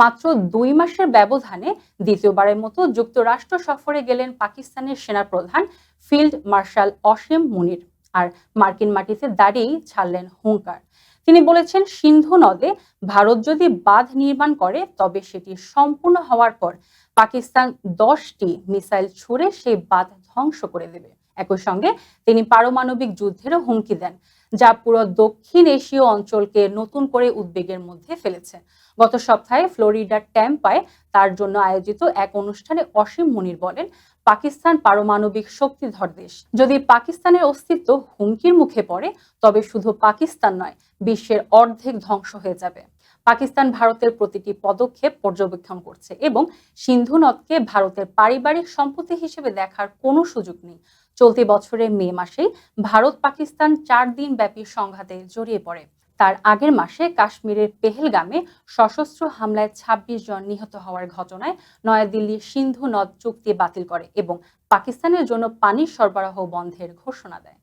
মাত্র দুই মাসের ব্যবধানে দ্বিতীয়বারের মতো যুক্তরাষ্ট্র সফরে গেলেন পাকিস্তানের সেনাপ্রধান ফিল্ড মার্শাল অসীম মুনির আর মার্কিন মাটিতে দাঁড়িয়েই ছাড়লেন হুঙ্কার। তিনি বলেছেন, সিন্ধু নদে ভারত যদি বাঁধ নির্মাণ করে, তবে সেটি সম্পূর্ণ হওয়ার পর পাকিস্তান দশটি মিসাইল ছুড়ে সেই বাঁধ ধ্বংস করে দেবে। একই সঙ্গে তিনি পারমাণবিক যুদ্ধেরও হুমকি দেন। যা পুরো দক্ষিণ এশীয় অঞ্চলকে নতুন করে উদ্বেগের মধ্যে ফেলেছে। গত সপ্তাহে ফ্লোরিডার ট্যাম্পায় তার জন্য আয়োজিত এক অনুষ্ঠানে অসীম মনির বলেন, পাকিস্তান পারমাণবিক শক্তিধর দেশ। যদি পাকিস্তানের অস্তিত্ব হুমকির মুখে পড়ে, তবে শুধু পাকিস্তান নয়, বিশ্বের অর্ধেক ধ্বংস হয়ে যাবে। পাকিস্তান ভারতের প্রতিটি পদক্ষেপ পর্যবেক্ষণ করছে এবং সিন্ধু নদকে ভারতের পারিবারিক সম্পত্তি হিসেবে দেখার কোনো সুযোগ নেই। চলতি বছরের মে মাসেই ভারত পাকিস্তান চার দিন ব্যাপী সংঘাতে জড়িয়ে পড়ে। তার আগের মাসে কাশ্মীরের পেহেলগামে সশস্ত্র হামলায় ২৬ জন নিহত হওয়ার ঘটনায় নয়াদিল্লি সিন্ধু নদ চুক্তি বাতিল করে এবং পাকিস্তানের জন্য পানির সরবরাহ বন্ধের ঘোষণা দেয়।